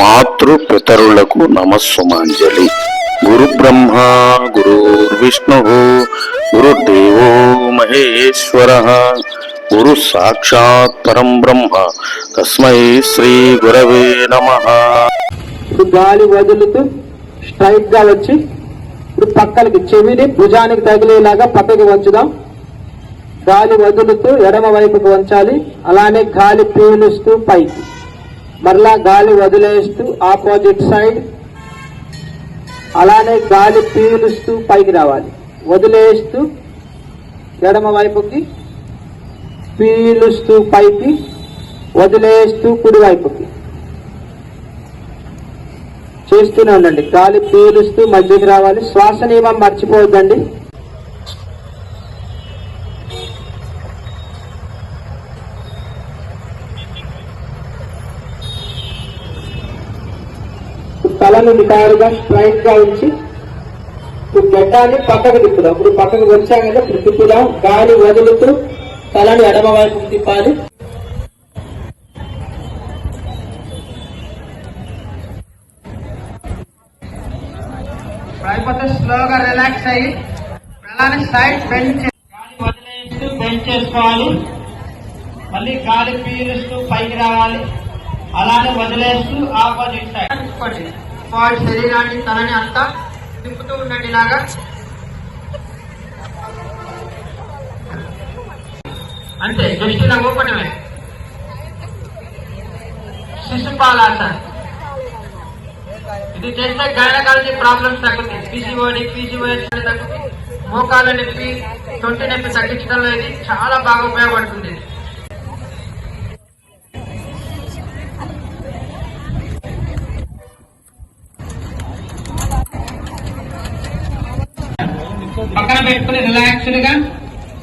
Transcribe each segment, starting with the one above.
మాతృపితరులకు నమస్సుమాంజలి. గురు బ్రహ్మ గురుర్విష్ణు గురుదేవో మహేశ్వర. గురు సాక్షాత్ పరం బ్రహ్మ. తస్మై శ్రీ గురవే నమః. ఇప్పుడు గాలి వదులుతూ స్ట్రైట్గా వచ్చి ఇప్పుడు పక్కలకి చెవిని భుజానికి తగిలేలాగా పక్కకి వంచుదాం. గాలి వదులుతూ ఎడమ వైపుకు వంచాలి. అలానే గాలి పీలుస్తూ పైకి. మరలా గాలి వదిలేస్తూ ఆపోజిట్ సైడ్ అలానే గాలి పీలుస్తూ పైకి రావాలి. వదిలేస్తూ ఎడమ వైపుకి పీలుస్తూ పైకి వదిలేస్తూ కుడివైపుకి చేస్తూనే ఉండండి. గాలి పీలుస్తూ మధ్యకి రావాలి. శ్వాస నియమం మర్చిపోవద్దండి. తలను నిటారుగా స్ట్రైట్గా ఉంచి ఇప్పుడు గడ్డాన్ని పక్కకు తిప్పుదాం. ఇప్పుడు పక్కకు వచ్చాం కదా ఇప్పుడు తిప్పుదాం. గాలి వదులుతూ తలని ఎడమ వైపుకు తిప్పాలి. అయిపోతే స్లోగా రిలాక్స్ అయ్యి అలానే సైడ్ బెండ్ గాలి వదిలేస్తూ బెండ్ చేసుకోవాలి. మళ్ళీ గాలి పీలుస్తూ పైకి రావాలి. అలానే వదిలేస్తూ ఆపోజిట్ సైడ్ వాడి శరీరాన్ని తలని అంతా తిప్పుతూ ఉండండి ఇలాగా. అంతే జస్ట్ ఇలా ఊపటమే శిశుపాలాసన్. ఇది చేస్తే గైనకాలజీ ప్రాబ్లమ్స్ తగ్గుతుంది పీసీఓడి పీసీఓఎస్ తగ్గుతుంది మోకాల నొప్పి తొంటి నొప్పి తగ్గించడంలో ఇది చాలా బాగా ఉపయోగపడుతుంది. పెట్టుకుని రిలాక్స్డ్గా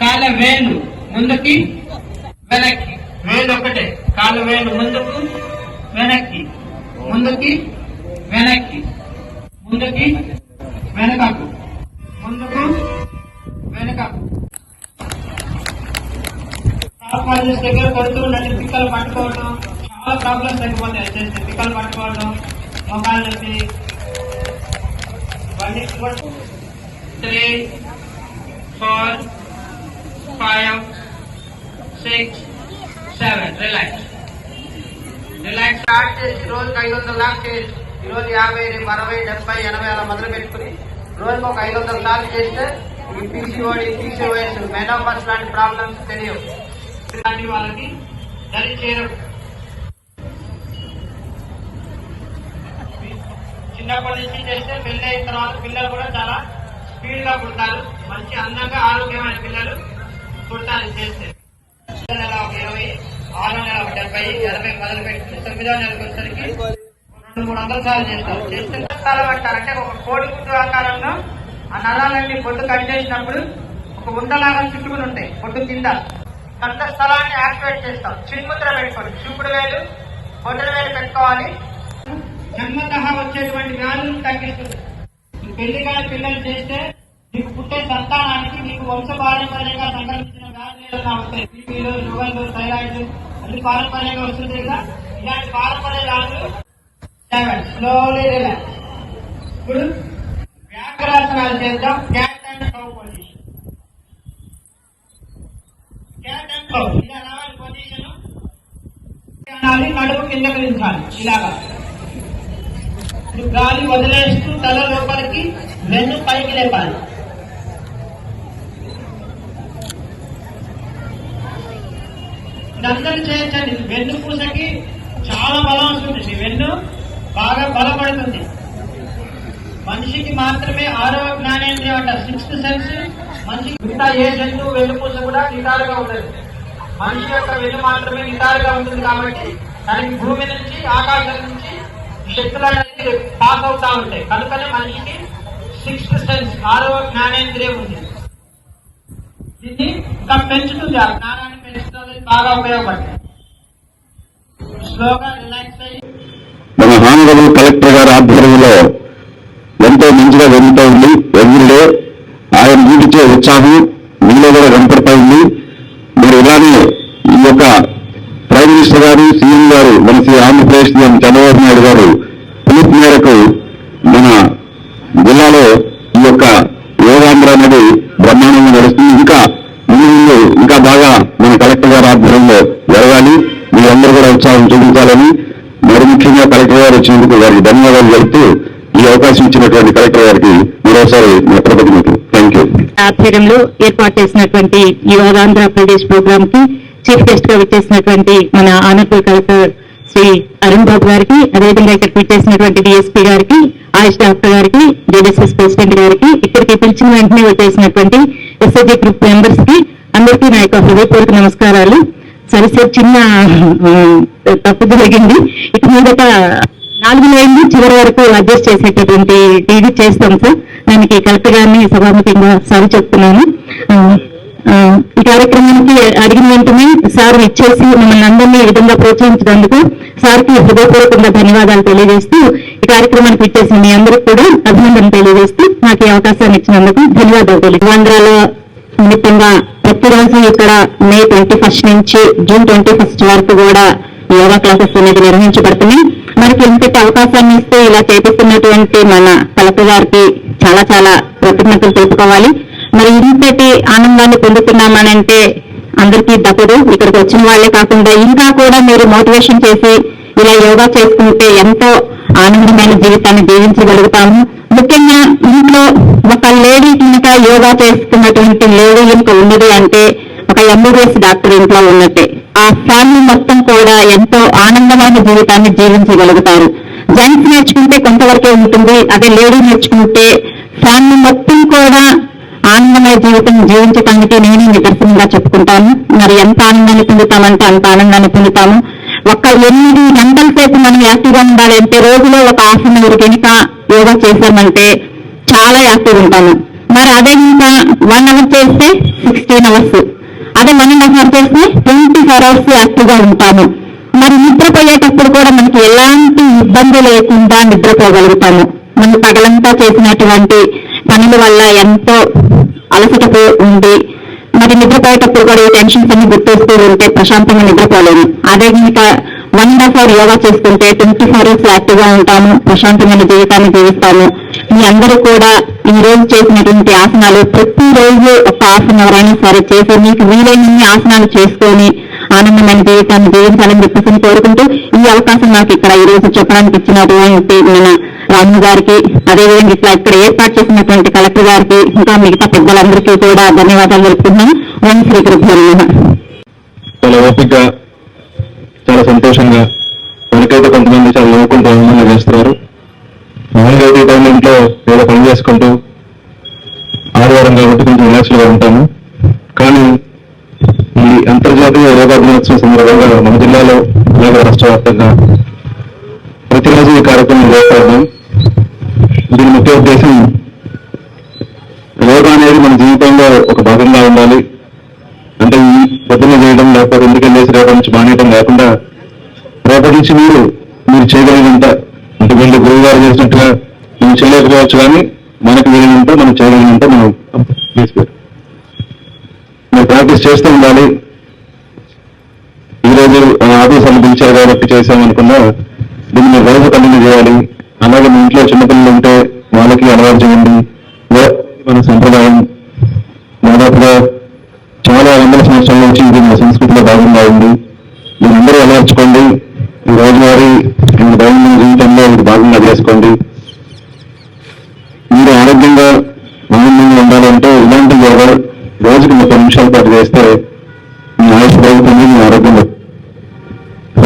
కాళ్ళ వేలు ముందుకి వెనక్కి. వేలు ఒకటే కాళ్ళ వేలు ముందుకు వెనక్కి. ముందుకి వెనక్కి. ముందుకి వెనకకు. ముందుకు వెనకకు. దగ్గర కొడుతూ ఉండండి పిక్కలు పట్టుకోవడం. చాలా ప్రాబ్లమ్స్ తగ్గిపోతాయి. పిక్కలు పట్టుకోవడం మొఖాలు నొప్పి one three four five six seven relax relax start చేసి రోజుకి ఐదు వందల దాకా చేయొచ్చు ఈ రోజు యాభై రేపు అరవై డెబ్బై ఎనభై అలా మొదలు పెట్టుకుని రోజుకి ఒక ఐదు వందల సార్లు చేస్తే ఈ పీసీఓడి పీసీఓఎస్ మెనోపస్ లాంటి ప్రాబ్లమ్స్ తెలియవు. ఇలాంటి వాళ్ళకి దరి చేరవు చిన్నప్పటి నుంచి చేస్తే పెళ్ళి అయిన తర్వాత పిల్లలు కూడా చాలా స్పీడ్గా పుడతారు మంచి అందంగా ఆరోగ్యమైన పిల్లలు పుట్టాలని చేస్తే. నెల ఒక ఇరవై ఆరో నెల ఒక డెబ్బై ఎనభై మొదలు పెట్టి తొమ్మిదో నెలకు వచ్చరికి రెండు మూడు వందల సార్లు చేస్తారు. చేస్తే స్థలం అంటారు అంటే ఒక కోడి గుడ్డు ఆకారంలో ఆ నరాలన్నీ పొట్టు కట్ చేసినప్పుడు ఒక ఉండలాగా చుట్టుకుని ఉంటాయి పొట్టు కింద. అంత స్థలాన్ని యాక్టివేట్ చేస్తాం. చిన్ముద్ర పెట్టుకోండి చూపుడు వేలు బొడ్డల వేలు పెట్టుకోవాలి. జన్మతః వచ్చేటువంటి వ్యాధులను తగ్గిస్తుంది. పెళ్ళి కాని పిల్లలు చేస్తే మీకు పుట్టే సంతానానికి మీకు వంశ పారంపర్యంగా సంక్రమించిన వ్యాధులు వస్తాయి బీపీలు షుగర్లు థైరాయిడ్ అన్ని పారంపర్యంగా వస్తుంది కదా ఇలాంటి పారంపర్య వ్యాధులు స్లోలీ రిలాక్స్ ఇప్పుడు వ్యాఘ్రాసనాలు చేద్దాం. Cat and cow position cat and cow ఇలా రావాలి పొజిషన్ అనాలి నడుము కిందకి దించాలి. ఇలాగా. గాలి వదిలేస్తూ తల లోపలికి వెన్ను పైకి లేపాలి. ఇదందరూ చేయొచ్చండి వెన్ను పూసకి చాలా బలం వస్తుంది. వెన్ను బాగా బలపడుతుంది. మనిషికి మాత్రమే ఆరవ జ్ఞానేంద్రియం అంటారు సిక్స్త్ సెన్స్ మనిషి మిగతా ఏ జంతువు వెన్నుపూస కూడా నిటారుగా ఉండదు. మనిషి యొక్క వెన్ను మాత్రమే నిటారుగా ఉంటుంది కాబట్టి దానికి భూమి నుంచి ఆకాశం నుంచి శక్తులు అనేది పాస్ అవుతా ఉంటాయి. కనుకనే మనిషికి సిక్స్త్ సెన్స్ ఆరవ జ్ఞానేంద్రియం ఉంది. దీన్ని ఇంకా పెంచుతుంది ఆ జ్ఞానాన్ని. బాగా ఉపయోగపడుతుంది మన హానరబుల్ కలెక్టర్ గారి ఆధ్వర్యంలో ఎంతో మంచిగా జరుగుతూ ఉంది. ఎవ్రీడే ఆయన చూపించే ఉత్సాహం మీలో కూడా కనపడతా ఉంది. మరి ఇలానే ఈ యొక్క ప్రైమ్ మినిస్టర్ గారు సీఎం గారు మన శ్రీ ఆంధ్రప్రదేశ్ చంద్రబాబు నాయుడు గారు పిలుపు మేరకు మన జిల్లాలో ఈ యొక్క యోగాంధ్ర అనేది బ్రహ్మాండంగా నడుస్తుంది ఇంకా ముందు ముందు ఇంకా బాగా మన కలెక్టర్ గారి ఆధ్వర్యంలో జరగాలి మీరందరూ కూడా ఉత్సాహం చూపించాలని మరి ముఖ్యంగా కలెక్టర్ గారు వచ్చినందుకు వారికి ధన్యవాదాలు చెబుతూ ఈ అవకాశం ఇచ్చినటువంటి కలెక్టర్ గారికి మరోసారి నా కృతజ్ఞతలు. థ్యాంక్ యూ ఆధ్వర్యంలో ఏర్పాటు చేసినటువంటి ఈ ఆంధ్రప్రదేశ్ ప్రోగ్రామ్కి చీఫ్ గెస్ట్గా విచ్చేసినటువంటి మన ఆనర్బుల్ కలెక్టర్ శ్రీ అరుణ్ బాబు గారికి అదేవిధంగా ఇక్కడ విచ్చేసినటువంటి డిఎస్పీ గారికి ఆయుష్ డాక్టర్ గారికి జేడీఎస్ఎస్ ప్రెసిడెంట్ గారికి ఇక్కడికి పిలిచిన వెంటనే వచ్చేసినటువంటి ఎస్ఐజీ గ్రూప్ మెంబర్స్కి అందరికీ నా యొక్క హృదయపూర్వక నమస్కారాలు. సరిసేపు చిన్న తప్పు జరిగింది. ఇక మీదట నాలుగు లైన్లు చివరి వరకు అడ్జస్ట్ చేసేటటువంటి ఇది చేస్తాం సార్. దానికి కలెక్టర్ గారిని సభాముఖంగా సారి చెప్తున్నాను. ఈ కార్యక్రమానికి అడిగిన వెంటనే సార్ ఇచ్చేసి మమ్మల్ని అందరినీ ఈ విధంగా ప్రోత్సహించినందుకు సార్కి హృదయపూర్వకంగా ధన్యవాదాలు తెలియజేస్తూ ఈ కార్యక్రమానికి ఇచ్చేసి మీ అందరికి కూడా అభినందన తెలియజేస్తూ నాకు ఈ అవకాశాన్ని ఇచ్చినందుకు ధన్యవాదాలు తెలియదు ఆంధ్రాలో నిమిత్తంగా ప్రతిరోజు ఇక్కడ మే ట్వంటీ ఫస్ట్ నుంచి జూన్ ట్వంటీ ఫస్ట్ వరకు కూడా యోగా క్లాసెస్ అనేది నిర్వహించబడుతున్నాయి. మనకి ఇంతటి అవకాశాన్ని ఇస్తే ఇలా చేపిస్తున్నటువంటి మన కలెక్టర్ గారికి చాలా చాలా కృతజ్ఞతలు తెలుసుకోవాలి మరి ఇంతటి ఆనందాన్ని పొందుతున్నామనంటే అందరికీ దక్కదు. ఇక్కడికి వచ్చిన వాళ్ళే కాకుండా ఇంకా కూడా మీరు మోటివేషన్ చేసి ఇలా యోగా చేసుకుంటే ఎంతో ఆనందమైన జీవితాన్ని జీవించగలుగుతాము. ముఖ్యంగా ఇంట్లో ఒక లేడీ కనుక యోగా చేస్తున్నటువంటి లేడీ కనుక ఉన్నది అంటే ఒక ఎంబీబీఎస్ డాక్టర్ ఇంట్లో ఉన్నట్టే. ఫ్యామిలీ మొత్తం కూడా ఎంతో ఆనందమైన జీవితాన్ని జీవించగలుగుతారు. జెంట్స్ నేర్చుకుంటే కొంతవరకే ఉంటుంది అదే లేడీ నేర్చుకుంటే ఫ్యామిలీ మొత్తం కూడా ఆనందమయ జీవితం జీవించటానికి నేను నిదర్శనంగా చెప్పుకుంటాను. మరి ఎంత ఆనందాన్ని పొందుతామంటే అంత ఆనందాన్ని పొందుతాము. ఒక ఎనిమిది గంటల సేపు మనం యాక్టివ్గా ఉండాలంటే రోజులో ఒక హాఫ్ అన్ అవర్ కనుక యోగా చేశామంటే చాలా యాక్టివ్ ఉంటాము. మరి అదే ఇంకా వన్ అవర్ చేస్తే సిక్స్టీన్ అవర్స్ అదే మనం అండ్ హాఫ్ చేస్తే ట్వంటీ ఫోర్ అవర్స్ యాక్టివ్గా ఉంటాము. మరి నిద్రపోయేటప్పుడు కూడా మనకి ఎలాంటి ఇబ్బంది లేకుండా నిద్రపోగలుగుతాము. మనం పగలంతా చేసినటువంటి పనుల వల్ల ఎంతో అలసటపో ఉండి ఉంది మరి నిద్రపోయేటప్పుడు కూడా ఈ టెన్షన్స్ అన్ని గుర్తొస్తూ ఉంటే ప్రశాంతంగా నిద్రపోలేము. అదే ఇంకా వన్ అండ్ హాఫ్ యోగా చేసుకుంటే ట్వంటీ ఫోర్ అవర్స్ యాక్టివ్గా ఉంటాము ప్రశాంతమైన జీవితాన్ని జీవిస్తాము. మీ అందరూ కూడా ఈ రోజు చేసినటువంటి ఆసనాలు ప్రతిరోజు ఒక ఆసనం ఎవరైనా సరే చేసి మీకు వీలైనన్ని ఆసనాలు చేసుకొని ఆనందమైన జీవితాన్ని జీవించాలని చెప్పేసి కోరుకుంటూ ఈ అవకాశం నాకు ఇక్కడ ఈ రోజు చెప్పడానికి ఇచ్చినటువంటి మన రాము గారికి అదేవిధంగా ఇట్లా ఇక్కడ ఏర్పాటు చేసినటువంటి కలెక్టర్ గారికి ఇంకా మిగతా పెద్దలందరికీ కూడా ధన్యవాదాలు తెలుపుతున్నాం ఓం శ్రీ గురుభ్యో ఓపిక చాలా సంతోషంగా ఎవరికైతే కొంతమంది చాలా నవ్వుకుంటూ ఆనందంగా చేస్తున్నారు మామూలుగా అయితే ఈ ఇంట్లో ఏదో పని చేసుకుంటూ ఆదివారం కాబట్టి కొంచెం రిలాక్స్గా ఉంటాము. కానీ ఈ అంతర్జాతీయ యోగా దినోత్సవం సందర్భంగా మన జిల్లాలో అలాగే రాష్ట్ర వ్యాప్తంగా ప్రతిరోజు ఈ కార్యక్రమం చేస్తాము దీని ముఖ్య ఉద్దేశం యోగా అనేది మన జీవితంలో ఒక భాగంగా ఉండాలి అంటే ఈ పొద్దున్న చేయడం లేకపోతే ఎందుకంటే రేపటి నుంచి మానేయటం లేకుండా రేపటి నుంచి మీరు మీరు చేయగలిగినంత అంటే వీళ్ళు గురువు గారు చేసినట్టుగా మేము చేయలేకపోవచ్చు కానీ మనకు వీలైనంత మనం చేయగలిగినంత మనం తీసుకోరు మీరు ప్రాక్టీస్ చేస్తూ ఉండాలి. ఈరోజు రోజు పిలిచారు కాబట్టి చేసామనుకున్నా దీన్ని మీరు రోజు కంటిన్యూ చేయాలి. అలాగే మీ ఇంట్లో చిన్నపిల్లలు ఉంటే వాళ్ళకి అలవాటు చేయండి. మన సంప్రదాయం దాదాపుగా చాలా వందల సంవత్సరాల నుంచి ఇది మన సంస్కృతిలో భాగంగా ఉంది మీరందరూ అలవర్చుకోండి ఈ రోజువారీ మీ దైనందిన జీవితంలో ఇది భాగంగా చేసుకోండి మీరు ఆరోగ్యంగా ఆనందంగా ఉండాలంటే ఇలాంటి యోగా రోజుకి ముప్పై నిమిషాల పాటు చేస్తే మీ ఆయుష్ పెరుగుతుంది మీ ఆరోగ్యం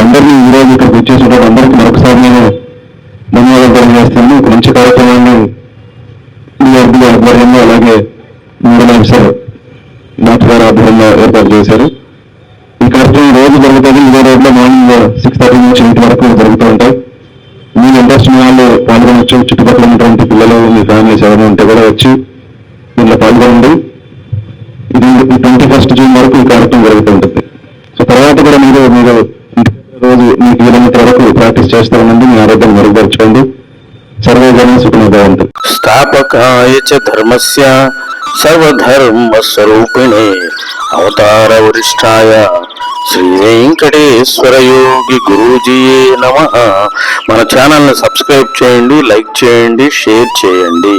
అందరినీ ఈరోజు రోజు ఇక్కడ వచ్చేసేటప్పుడు అందరికీ మరొకసారి నేను ధన్యవాదాలు తెలియజేస్తాను ఒక మంచి కార్యక్రమాన్ని ఈ ఆధ్వర్యంలో అలాగే మూడో ఆఫీసర్ డాక్టర్ గారు ఆధ్వర్యంలో ఏర్పాటు చేశారు. ఈ కార్యక్రమం రోజు జరుగుతుంది. ఇదే రోజులో మార్నింగ్ సిక్స్ థర్టీ నుంచి ఎయిట్ వరకు జరుగుతూ ఉంటాయి. మీ ఇంట్రెస్ట్ వాళ్ళు పాల్గొనవచ్చు. చుట్టుపక్కల ఉన్నటువంటి పిల్లలు మీ ఫ్యామిలీస్ ఎవరైనా ఉంటే కూడా వచ్చి దీంట్లో పాల్గొనండి. ట్వంటీ ఫస్ట్ జూన్ వరకు ఈ కార్యక్రమం జరుగుతూ ఉంటుంది. సో తర్వాత కూడా మీరు మీరు రోజు మీ కిలోమీటర్ వరకు ప్రాక్టీస్ చేస్తామనండి మీ ఆరోగ్యం మెరుగుపరచుకోండి. సర్వజన సుఖమభవంతు స్థాపకాయ చ ధర్మస్య సర్వధర్మ స్వరూపిణే అవతార వరిష్టాయ శ్రీ వెంకటేశ్వర యోగి గురుజీ నమ. మన ఛానల్ని సబ్స్క్రైబ్ చేయండి లైక్ చేయండి షేర్ చేయండి.